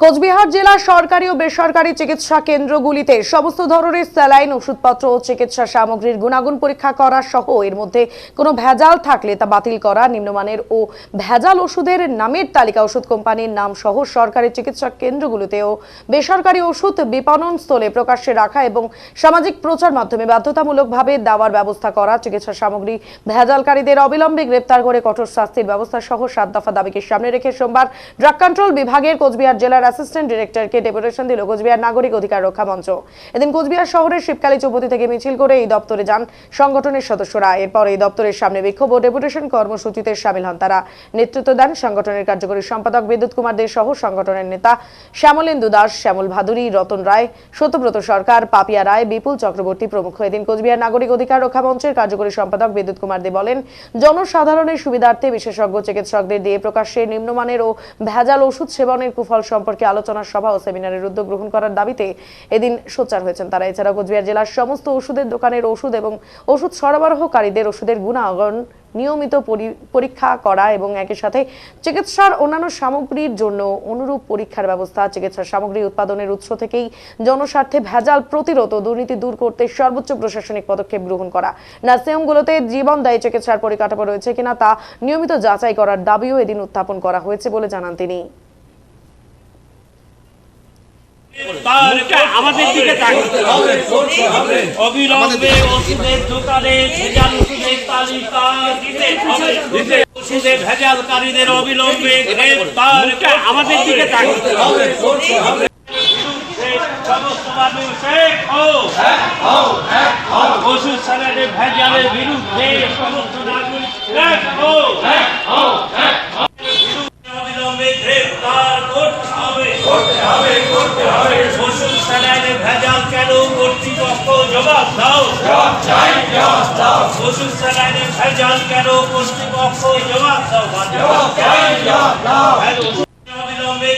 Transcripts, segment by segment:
কোচবিহার জেলার সরকারি ও বেসরকারি চিকিৎসা কেন্দ্রগুলিতে সমস্ত ধরনের স্যালাইন, ওষুধপত্র ও চিকিৎসা সামগ্রীর গুণাগুণ পরীক্ষা করা সহ এর মধ্যে কোনো ভেজাল থাকলে তা বাতিল করা, নিম্নমানের ও ভেজাল ওষুধের নামের তালিকা ওষুধ কোম্পানির নাম সহ সরকারি চিকিৎসা কেন্দ্রগুলিতেও বেসরকারি ওষুধ বিপণন স্থলে প্রকাশ্যে রাখা এবং সামাজিক প্রচার মাধ্যমে বাধ্যতামূলকভাবে দেওয়ার ব্যবস্থা করা, চিকিৎসা সামগ্রী ভেজালকারীদের অবিলম্বে গ্রেপ্তার করে কঠোর শাস্তির ব্যবস্থা সহ সাত দফা দাবিকে সামনে রেখে সোমবার ড্রাগ কন্ট্রোল বিভাগের কোচবিহার জেলার অ্যাসিস্ট্যান্ট ডিরেক্টরকে ডেপুটেশন দিল কোচবিহার নাগরিক অধিকার রক্ষা মঞ্চ। এদিন কোচবিহার শহরের শিবকালী চৌপতি থেকে মিছিল করে এই দপ্তরে যান সংগঠনের সদস্যরা। এরপর এই দপ্তরের সামনে বিক্ষোভ ও ডেপুটেশন কর্মসূচিতে সামিল হন তারা। নেতৃত্ব দেন সংগঠনের কার্যকরী সম্পাদক বিদ্যুৎ কুমার দে সহ সংগঠনের নেতা শ্যামলেন্দু দাস, শ্যামল ভাদুরী, রতন রায়, সত্যব্রত সরকার, পাপিয়া রায়, বিপুল চক্রবর্তী প্রমুখ। এদিন কোচবিহার নাগরিক অধিকার রক্ষা মঞ্চের কার্যকরী সম্পাদক বিদ্যুৎ কুমার দে বলেন, জনসাধারণের সুবিধার্থে বিশেষজ্ঞ, চিকিৎসকদের দিয়ে প্রকাশ্যে নিম্নমানের ও ভেজাল ওষুধ সেবনের কুফল সম্পর্কে আলোচনা সভা ও সেমিনারের উদ্যোগ গ্রহণ করার দাবিতে এদিন সোচ্চার হয়েছেন তারা। এছাড়াও কোচবিহার জেলার সমস্ত ওষুধের দোকানের ওষুধ এবং ওষুধ সরবরাহকারীদের ওষুধের গুণাগণ নিয়মিত পরীক্ষা করা এবং একই সাথে চিকিৎসার অন্যান্য সামগ্রীর জন্য অনুরূপ পরীক্ষার ব্যবস্থা চিকিৎসা সামগ্রী উৎপাদনের উৎস থেকেই জনস্বার্থে ভেজাল প্রতিরোধ ও দুর্নীতি দূর করতে সর্বোচ্চ প্রশাসনিক পদক্ষেপ গ্রহণ করা। নার্সিংহোমগুলোতে জীবনদায়ী চিকিৎসার পরিকাঠামো রয়েছে কিনা তা নিয়মিত যাচাই করার দাবিও এদিন উত্থাপন করা হয়েছে বলে জানান তিনি। আমাদের দিকে অবিলম্বে ওষুধের ভেজাল ওষুধের তালিকা দিতে হবে। ওষুধে ভেজালকারীদের অবিলম্বে আমাদের দিকে তাকাতে হবে। ওষুধ ভেজালের বিরুদ্ধে সমস্ত নাগরিক এক হও। অবিলম্বে গ্রেফতার করতে হবে ওষুধ স্যালাইনে ভেজাল কেন কর্তৃপক্ষ জবাব দাও স্যালাইনে ভেজাল কেন কর্তৃপক্ষ? জবাব দাও অবিলম্বে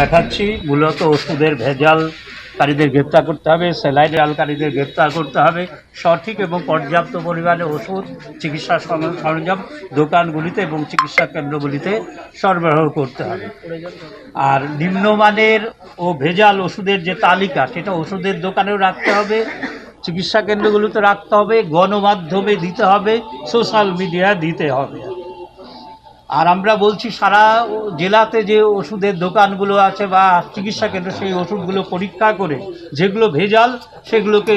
দেখাচ্ছি। মূলত ওষুধের ভেজালকারীদের গ্রেপ্তার করতে হবে স্যালাইন আলকারীদের গ্রেপ্তার করতে হবে। সঠিক এবং পর্যাপ্ত পরিমাণে ওষুধ চিকিৎসা সরঞ্জাম দোকানগুলিতে এবং চিকিৎসা কেন্দ্রগুলিতে সরবরাহ করতে হবে। আর নিম্নমানের ও ভেজাল ওষুধের যে তালিকা সেটা ওষুধের দোকানেও রাখতে হবে। চিকিৎসা কেন্দ্রগুলোতে রাখতে হবে, গণমাধ্যমে দিতে হবে, সোশ্যাল মিডিয়া দিতে হবে। আর আমরা বলছি সারা জেলাতে যে ওষুধের দোকানগুলো আছে বা চিকিৎসা কেন্দ্র, সেই ওষুধগুলো পরীক্ষা করে যেগুলো ভেজাল, সেগুলোকে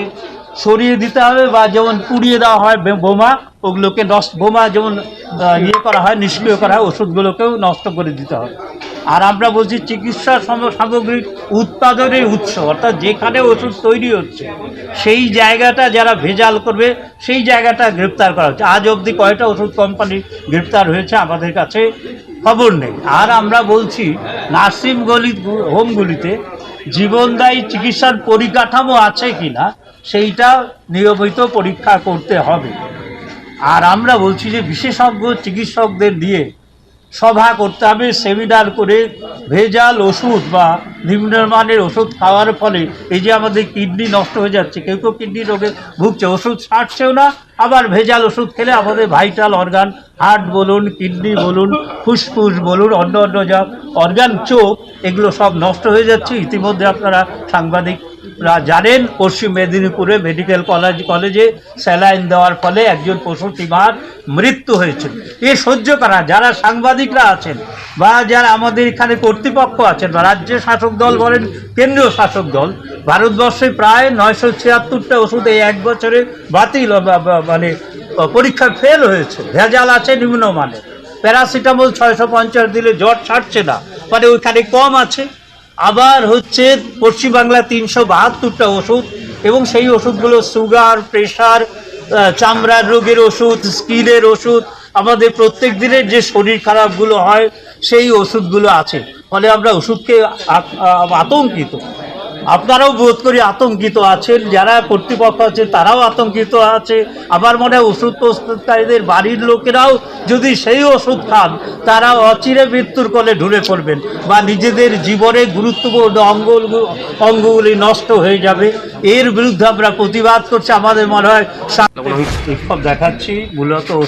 সরিয়ে দিতে হবে বা যেমন পুড়িয়ে দেওয়া হয় বোমা, ওগুলোকে নষ্ট বোমা যেমন ইয়ে করা হয়, নিষ্ক্রিয় করা হয়, ওষুধগুলোকেও নষ্ট করে দিতে হবে। আর আমরা বলছি চিকিৎসা সাম- সামগ্রিক উৎপাদনের উৎস, অর্থাৎ যেখানে ওষুধ তৈরি হচ্ছে, সেই জায়গাটা যারা ভেজাল করবে, সেই জায়গাটা গ্রেপ্তার করা হচ্ছে। আজ অবধি কয়টা ওষুধ কোম্পানি গ্রেপ্তার হয়েছে আমাদের কাছে খবর নেই। আর আমরা বলছি, নার্সিং গলি হোমগুলিতে জীবনদায়ী চিকিৎসার পরিকাঠামো আছে কিনা, সেইটা নিয়মিত পরীক্ষা করতে হবে। আর আমরা বলছি যে বিশেষজ্ঞ চিকিৎসকদের দিয়ে সভা করতে হবে সেমিনার করে ভেজাল ওষুধ বা নিম্নমানের ওষুধ খাওয়ার ফলে এই যে আমাদের কিডনি নষ্ট হয়ে যাচ্ছে, কেউ কেউ কিডনি রোগে ভুগছে, ওষুধ ছাড়ছেও না, আবার ভেজাল ওষুধ খেলে আমাদের ভাইটাল অর্গান হার্ট বলুন, কিডনি বলুন, ফুসফুস বলুন অন্য অন্য যা অর্গান চোখ, এগুলো সব নষ্ট হয়ে যাচ্ছে। ইতিমধ্যে আপনারা সাংবাদিকরা জানেন পশ্চিম মেদিনীপুরে মেডিকেল কলেজ, কলেজে স্যালাইন দেওয়ার ফলে একজন প্রসূতি মার মৃত্যু হয়েছে। এ সহ্য করা, যারা সাংবাদিকরা আছেন বা যারা আমাদের এখানে কর্তৃপক্ষ আছেন বা রাজ্য শাসক দল বলেন, কেন্দ্রীয় শাসক দল, ভারতবর্ষে প্রায় নয়শো ছিয়াত্তরটা ওষুধ এই এক বছরে বাতিল মানে পরীক্ষায় ফেল হয়েছে। ভেজাল আছে নিম্নমানের। প্যারাসিটামল ছয়শো পঞ্চাশ দিলে জ্বর ছাড়ছে না মানে ওইখানে কম আছে। আবার হচ্ছে পশ্চিমবাংলা তিনশো বাহাত্তরটা ওষুধ এবং সেই ওষুধগুলো সুগার, প্রেশার চামড়ার রোগের ওষুধ, স্কিনের ওষুধ, আমাদের প্রত্যেক দিনের যে শরীর খারাপগুলো হয়, সেই ওষুধগুলো আছে। ফলে আমরা ওষুধকে আতঙ্কিত। আপনারাও বোধ করি আতঙ্কিত আছেন যারা কর্তৃপক্ষ আছে তারাও আতঙ্কিত আছে। আমার মনে হয় ওষুধ প্রস্তুতকারীদের বাড়ির লোকেরাও যদি সেই ওষুধ খান তারা অচিরে মৃত্যুর কলে ঢুলে পড়বেন বা নিজেদের জীবনে গুরুত্বপূর্ণ অঙ্গগুলো অঙ্গগুলি নষ্ট হয়ে যাবে। এর বিরুদ্ধে আমরা প্রতিবাদ করছি। আমাদের মনে হয় সা- উৎসব দেখাচ্ছি। মূলত